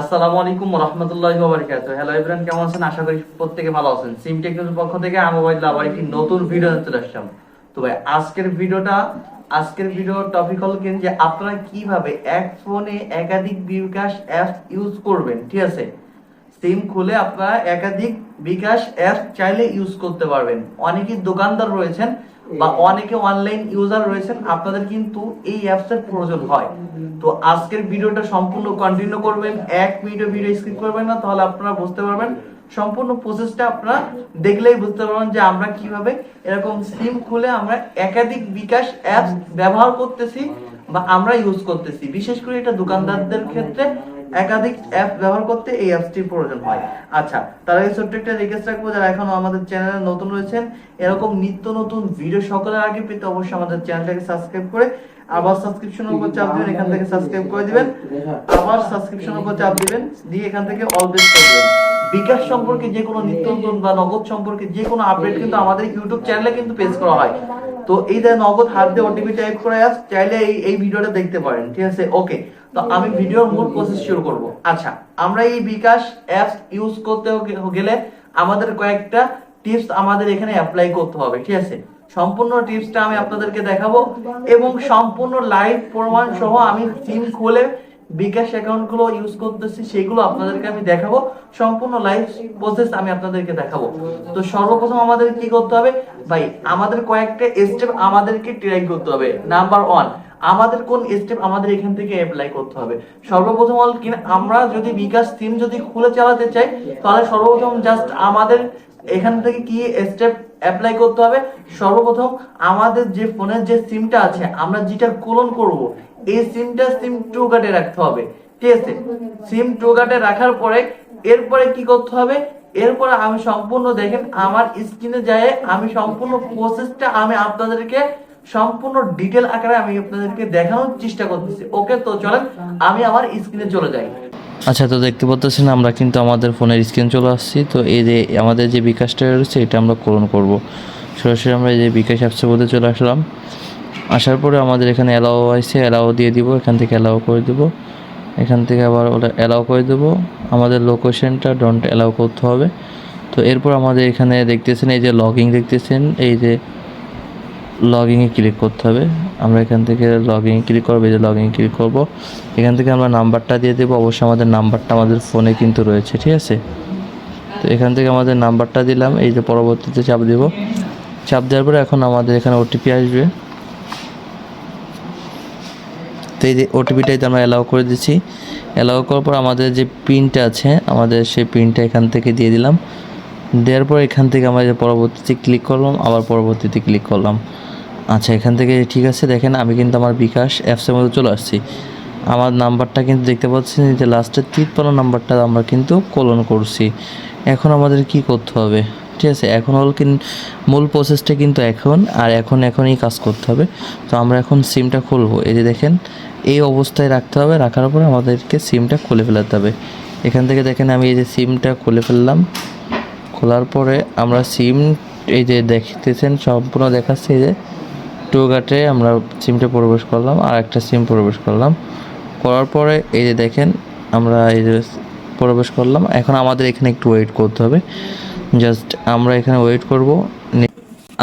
আসসালামু আলাইকুম রহমতুল্লাহ বারকাত hello everyone কেমন আছেন? আশা করি প্রত্যেকে ভালো আছেন। সিম টেকনোলজির পক্ষ থেকে আমি ওয়াইদুল্লাহ আবার একটি নতুন ভিডিও চলে আসলাম। তো ভাই, আজকের ভিডিওটা আজকের ভিডিও টপিক হলো কি? যে আপনারা কীভাবে এক ফোনে একাধিক বিকাশ অ্যাপ ইউজ করবেন, ঠিক আছে? সিম খুলে আপনারা একাধিক বিকাশ অ্যাপ চাইলে ইউজ করতে পারবেন। অনেকেই দোকানদার রয়েছেন বা অনেকে অনলাইন ইউজার রয়েছেন, আপনাদের কিন্তু এই অ্যাপস এর প্রয়োজন হয়। তো আজকের ভিডিওটা সম্পূর্ণ কন্টিনিউ করবেন, এক মিনিটও ভিডিও স্কিপ করবেন না, তাহলে আপনারা বুঝতে পারবেন। সম্পূর্ণ প্রসেসটা আপনারা দেখলেই বুঝতে পারবেন যে আমরা কীভাবে এরকম সিম খুলে আমরা একাধিক বিকাশ অ্যাপস ব্যবহার করতেছি বা আমরা ইউজ করতেছি। বিশেষ করে এটা দোকানদারদের ক্ষেত্রে একাধিক অ্যাপ ব্যবহার করতে এই অ্যাপসটির প্রয়োজন হয়। আচ্ছা তার আগে ছোট্ট একটা রিকোয়েস্ট রাখব যারা এখনও আমাদের চ্যানেলে নতুন রয়েছেন। এরকম নিত্য নতুন ভিডিও সকলের আগে পেতে অবশ্যই আমাদের চ্যানেলটাকে সাবস্ক্রাইব করে আবার সাবস্ক্রিপশনের উপর চাপ দিবেন, এখান থেকে সাবস্ক্রাইব করে দিবেন। আবার সাবস্ক্রিপশনের উপর চাপ দিবেন, দিয়ে এখান থেকে অলওয়েজ করে দিবেন। বিকাশ সম্পর্কে যে কোনো নিত্য নতুন বা নগদ সম্পর্কে যে কোনো আপডেট কিন্তু আমাদের ইউটিউব চ্যানেলে কিন্তু পেজ করা হয়। তো এই যে নগদ হাত দিয়ে ওটিপি টাইপ করে আস চাইলে এই এই ভিডিওটা দেখতে পারেন, ঠিক আছে? ওকে তো আমি ভিডিওর মূল প্রসেস শুরু করব। আচ্ছা আমরা এই বিকাশ অ্যাপস ইউজ করতে গেলে আমাদের কয়েকটা টিপস আমাদের এখানে অ্যাপ্লাই করতে হবে, ঠিক আছে? সম্পূর্ণ টিপসটা আমি আপনাদেরকে দেখাবো এবং সম্পূর্ণ লাইভ প্রমাণ সহ আমি সিম খুলে বিকাশ অ্যাকাউন্টগুলো ইউজ করতেছি, সেগুলো আপনাদেরকে আমি দেখাবো। সম্পূর্ণ লাইভ প্রসেস আমি আপনাদেরকে দেখাবো। তো সর্বপ্রথম আমাদের কি করতে হবে? ভাই, আমাদের কয়েকটা স্টেপ আমাদেরকে ট্রাই করতে হবে। নাম্বার ওয়ান আমাদের কোন স্টেপ আমাদের এখান থেকে অ্যাপ্লাই করতে হবে? সর্বপ্রথম হল কি আমরা যদি বিকাশ সিম যদি খুলে চালাতে চাই, তাহলে সর্বপ্রথম জাস্ট আমাদের এখান থেকে কি স্টেপ অ্যাপ্লাই করতে হবে? সর্বপ্রথম আমাদের যে ফোনের যে সিমটা আছে, আমরা যেটা কোলন করব, এই সিমটা সিম টু কার্ডে রাখতে হবে, ঠিক আছে? সিম টু কার্ডে রাখার পরে, এরপরে কি করতে হবে? এরপরে আমি সম্পূর্ণ দেখেন, আমার স্ক্রিনে যায়, আমি সম্পূর্ণ প্রসেসটা আমি আপনাদেরকে সম্পূর্ণ ডিটেল আকারে আমি আপনাদেরকে দেখানোর চেষ্টা করতেছি। ওকে তো চলেন, আমি আমার স্ক্রিনে চলে যাই। আচ্ছা তো দেখতে পাচ্ছেন আমরা কিন্তু আমাদের ফোনের স্ক্রিন চলে আসছি। তো এই যে আমাদের যে বিকাশটা রয়েছে, এটা আমরা পূরণ করব। সরাসরি আমরা যে বিকাশ অ্যাপসের মধ্যে চলে আসলাম। আসার পরে আমাদের এখানে অ্যালাও আছে অ্যালাও দিয়ে দিব, এখান থেকে অ্যালাও করে দিব। এখান থেকে আবার ওটা অ্যালাও করে দেবো। আমাদের লোকেশনটা ডোন্ট অ্যালাউ করতে হবে। তো এরপর আমাদের এখানে দেখতেছেন, এই যে লগিং দেখতেছেন, এই যে লগইনে ক্লিক করতে হবে। আমরা এখান থেকে লগইনে ক্লিক করব, এই যে লগইনে ক্লিক করব। এখান থেকে আমরা নাম্বারটা দিয়ে দেবো। অবশ্যই আমাদের নাম্বারটা আমাদের ফোনে কিন্তু রয়েছে, ঠিক আছে? তো এখান থেকে আমাদের নাম্বারটা দিলাম। এই যে পরবর্তীতে চাপ দেব। চাপ দেওয়ার পরে এখন আমাদের এখানে ওটিপি আসবে। তো এই যে ওটিপিটাই আমরা অ্যালাউ করে দিচ্ছি। অ্যালাউ করার পর আমাদের যে পিনটা আছে, আমাদের সেই পিনটা এখান থেকে দিয়ে দিলাম। দেওয়ার পর এখান থেকে আমরা যে পরবর্তীতে ক্লিক করলাম, আবার পরবর্তীতে ক্লিক করলাম। আচ্ছা এখান থেকে ঠিক আছে, দেখেন আমি কিন্তু আমার বিকাশ অ্যাপসের মধ্যে চলে আসছি। আমার নাম্বারটা কিন্তু দেখতে পাচ্ছেন যে লাস্টের তিপ্পান্ন নাম্বারটা আমরা কিন্তু কলন করছি। এখন আমাদের কি করতে হবে? ঠিক আছে, এখন হল কিন মূল প্রসেসটা কিন্তু এখন, আর এখন, এখনই কাজ করতে হবে। তো আমরা এখন সিমটা খুলবো। এই যে দেখেন, এই অবস্থায় রাখতে হবে, রাখার পরে আমাদেরকে সিমটা খুলে ফেলাতে হবে। এখান থেকে দেখেন আমি এই যে সিমটা খুলে ফেললাম। খোলার পরে আমরা সিম এই যে দেখতেছেন, সম্পূর্ণ দেখাচ্ছে যে টু গাটে আমরা সিমটা প্রবেশ করলাম, আর একটা সিম প্রবেশ করলাম। করার পরে এই যে দেখেন, আমরা এই যে প্রবেশ করলাম। এখন আমাদের এখানে একটু ওয়েট করতে হবে। জাস্ট আমরা এখানে ওয়েট করব।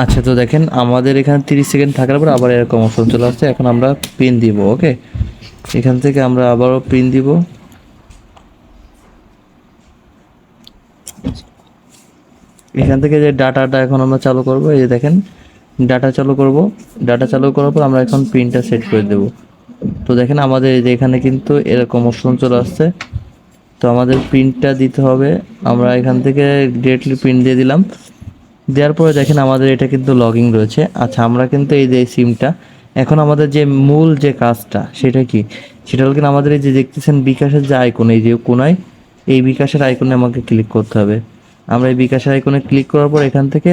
আচ্ছা তো দেখেন, আমাদের এখানে তিরিশ সেকেন্ড থাকার পর আবার এরকম অপশন চলে আসছে। এখন আমরা পিন দিব ওকে এখান থেকে আমরা আবারও পিন দিব। এখান থেকে যে ডাটাটা এখন আমরা চালু করব, এই যে দেখেন, ডাটা চালু করব। ডাটা চালু করার পর আমরা এখন পিনটা সেট করে দেব। তো দেখেন আমাদের এই যে এখানে কিন্তু এরকম অপশন চলে আসছে। তো আমাদের প্রিন্টটা দিতে হবে। আমরা এখান থেকে ডিরেক্টলি প্রিন্ট দিয়ে দিলাম। দেওয়ার পরে দেখেন আমাদের এটা কিন্তু লগিং রয়েছে। আচ্ছা আমরা কিন্তু এই যে সিমটা এখন আমাদের যে মূল যে কাজটা, সেটা কি? সেটা হল কিনা আমাদের এই যে দেখতেছেন বিকাশের যে আইকন এই যে কোনায়, এই বিকাশের আইকনে আমাকে ক্লিক করতে হবে। আমরা এই বিকাশের আইকনে ক্লিক করার পর এখান থেকে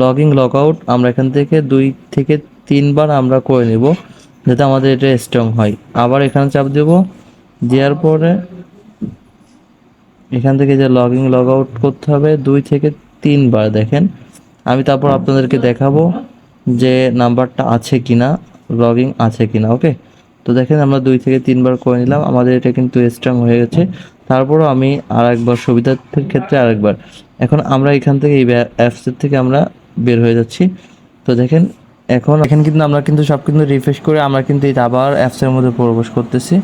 লগিং লগ আউট আমরা এখান থেকে দুই থেকে তিনবার আমরা করে নেব যাতে আমাদের এটা স্ট্রং হয়। আবার এখানে চাপ দেব, দেওয়ার পরে এখান থেকে যে লগইন লগ আউট করতে হবে দুই থেকে তিনবার দেখেন। আমি তারপর আপনাদেরকে দেখাবো যে নাম্বারটা আছে কিনা, লগইন আছে কিনা, ওকে? তো দেখেন আমরা দুই থেকে তিনবার করে নিলাম। আমাদের এটা কিন্তু স্ট্রং হয়ে গেছে। তারপরও আমি আর একবার সুবিধার্থের ক্ষেত্রে আরেকবার। এখন আমরা এখান থেকে এই অ্যাপসের থেকে আমরা বের হয়ে যাচ্ছি। তো দেখেন, এখন এখন কিন্তু আমরা কিন্তু সব কিন্তু রিফ্রেশ করে আমরা কিন্তু এই আবার অ্যাপসের মধ্যে প্রবেশ করতেছি।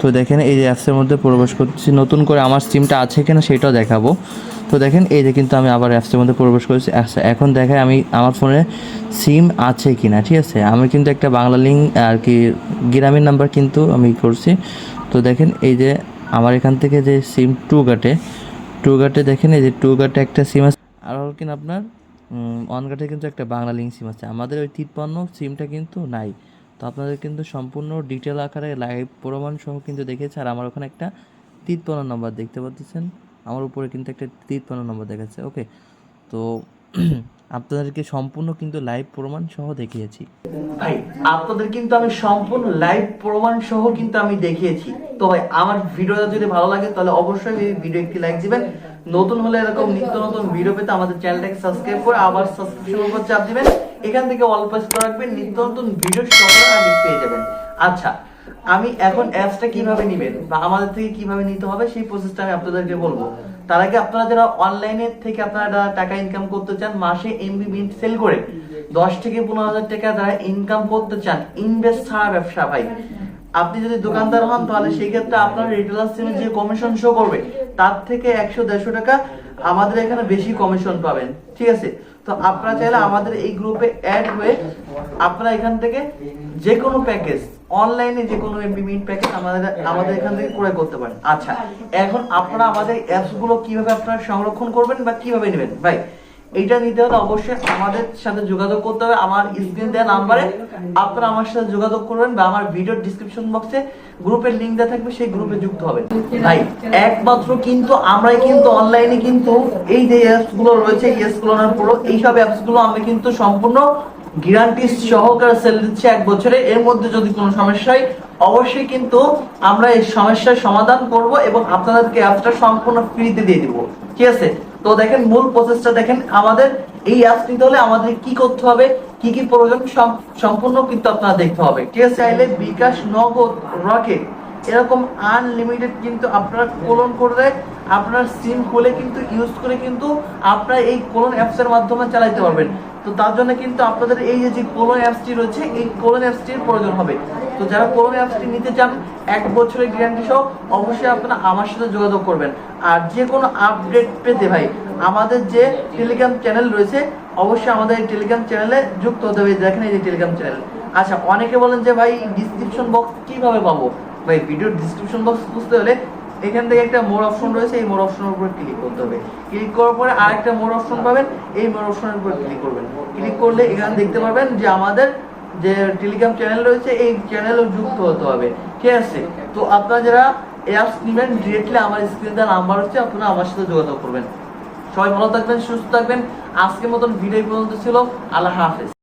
তো দেখেন, এই অ্যাপসের মধ্যে প্রবেশ করতেছি, নতুন করে আমার সিমটা আছে কিনা সেটাও দেখাবো। তো দেখেন, এই যে কিন্তু আমি আবার অ্যাপসের মধ্যে প্রবেশ করেছি। আচ্ছা এখন দেখায় আমি আমার ফোনে সিম আছে কি না ঠিক আছে? আমি কিন্তু একটা বাংলা লিঙ্ক আর কি গ্রামীণ নাম্বার কিন্তু আমি করছি। তো দেখেন, এই যে আমার এখান থেকে যে সিম টু কাটে টু কাটে দেখেন, এই যে টু কাটে একটা সিম আছে। আর হল কিনা আপনার কাটে কিন্তু একটা বাংলা লিঙ্ক সিম আছে। আমাদের ওই তিপ্পান্ন সিমটা কিন্তু নাই। তো আপনাদের কিন্তু সম্পূর্ণ ডিটেল আকারে লাইভ প্রমাণ সহ কিন্তু দেখেছে আর আমার ওখানে একটা তিপ্পান্ন নম্বর দেখতে পাচ্ছেন। আমার উপরে কিন্তু একটা তিপ্পান্ন নম্বর দেখাচ্ছে ওকে তো আপনাদেরকে সম্পূর্ণ কিন্তু লাইভ প্রমাণ সহ দেখিয়েছি। ভাই, আপনাদের কিন্তু আমি সম্পূর্ণ লাইভ প্রমাণ সহ কিন্তু আমি দেখিয়েছি। তো ভাই, আমার ভিডিওটা যদি ভালো লাগে, তাহলে অবশ্যই এই ভিডিও একটি লাইক দিবেন। নতুন হলে এরকম নিত্য নতুন ভিডিও পেতে আমাদের চ্যানেলটাকে সাবস্ক্রাইব করে আবার সাবস্ক্রিপশন উপর চাপ দিবেন। এখান থেকে অল প্রেস করে রাখবেন, নিত্য নতুন ভিডিও সবার আগে পেয়ে যাবেন। আচ্ছা আমি এখন অ্যাপসটা কীভাবে নেবেন বা আমাদের থেকে কীভাবে নিতে হবে সেই প্রসেসটা আমি আপনাদেরকে বলব। তার আগে আপনারা যারা অনলাইনে থেকে আপনারা টাকা ইনকাম করতে চান, মাসে এমবি মিনিট সেল করে দশ থেকে পনেরো হাজার টাকা যারা ইনকাম করতে চান ইনভেস্ট ছাড়া ব্যবসা ভাই। আপনি যদি দোকানদার হন, তাহলে সেই ক্ষেত্রে আপনার রিটেলার সিমে যে কমিশন শো করবে, তার থেকে একশো দেড়শো টাকা আমাদের এখানে বেশি কমিশন পাবেন। ঠিক আছে? তো আপনারা চাইলে আমাদের এই গ্রুপে অ্যাড হয়ে আপনারা এখান থেকে যে কোনো প্যাকেজ অনলাইনে যে কোনো এমবি মিনিট প্যাকেজ আমাদের আমাদের এখান থেকে ক্রয় করতে পারেন। আচ্ছা এখন আপনারা আমাদের অ্যাপসগুলো কীভাবে আপনারা সংরক্ষণ করবেন বা কীভাবে নেবেন? ভাই, এইটা নিতে হলে অবশ্যই আমাদের সাথে যোগাযোগ করতে হবে। আমার স্ক্রিন দেওয়া নাম্বারে আপনারা আমার সাথে যোগাযোগ করবেন বা আমার ভিডিও ডিসক্রিপশন বক্সে গ্রুপের লিংক দেওয়া থাকবে, সেই গ্রুপে যুক্ত হবেন। ভাই, একমাত্র কিন্তু আমরাই কিন্তু অনলাইনে কিন্তু এই যে অ্যাপসগুলো রয়েছে ইয়েস ক্লোনার প্রো এইসব অ্যাপসগুলো আমরা কিন্তু সম্পূর্ণ গ্যারান্টি সহকারে সেল দিচ্ছি এক বছরে, এর মধ্যে যদি কোনো হয়, অবশ্যই কিন্তু আমরা এই সমস্যার সমাধান করব এবং আপনাদেরকে অ্যাপটা সম্পূর্ণ ফ্রিতে দিয়ে দিব। ঠিক আছে? তো দেখেন, মূল প্রসেসটা দেখেন, আমাদের এই অ্যাপস নিতে হলে আমাদের কি করতে হবে, কি কি প্রয়োজন সম্পূর্ণ কিন্তু আপনারা দেখতে হবে। ঠিক আছে? চাইলে বিকাশ নগদ রকেট, এরকম আনলিমিটেড কিন্তু আপনারা কোলন করে আপনার সিম খুলে কিন্তু ইউজ করে কিন্তু আপনারা এই কোলন অ্যাপসের মাধ্যমে চালাতে পারবেন। তো তার জন্য কিন্তু আপনাদের এই যে কোলন অ্যাপসটি রয়েছে, এই কোলন অ্যাপসটির প্রয়োজন হবে। তো যারা কোলন অ্যাপসটি নিতে চান, এক বছরের গ্যারান্টি সহ অবশ্যই আপনারা আমার সাথে যোগাযোগ করবেন। আর যে কোনো আপডেট পেতে ভাই, আমাদের যে টেলিগ্রাম চ্যানেল রয়েছে, অবশ্যই আমাদের এই টেলিগ্রাম চ্যানেলে যুক্ত হতে হবে। দেখেন এই যে টেলিগ্রাম চ্যানেল আচ্ছা অনেকে বলেন যে ভাই ডিসক্রিপশন বক্স কীভাবে পাবো? ভাই ভিডিওর ডিসক্রিপশন বক্স বুঝতে হলে এখান থেকে একটা মোর অপশন রয়েছে, এই মোর অপশনের উপর ক্লিক করতে হবে। ক্লিক করার পরে আরেকটা মোর অপশন পাবেন। এই অপশনের উপর ক্লিক করবেন। ক্লিক করলে এখানে দেখতে পাবেন যে আমাদের যে টেলিগ্রাম চ্যানেল রয়েছে, এই চ্যানেলও যুক্ত হতে হবে। ঠিক আছে? তো আপনারা যারা অ্যাপস নেবেন ডিরেক্টলি আমার স্ক্রিনে দেওয়া নাম্বার হচ্ছে, আপনারা আমার সাথে যোগাযোগ করবেন। সবাই ভালো থাকবেন, সুস্থ থাকবেন। আজকের মতন ভিডিও পর্যন্ত ছিল। আল্লাহ হাফেজ।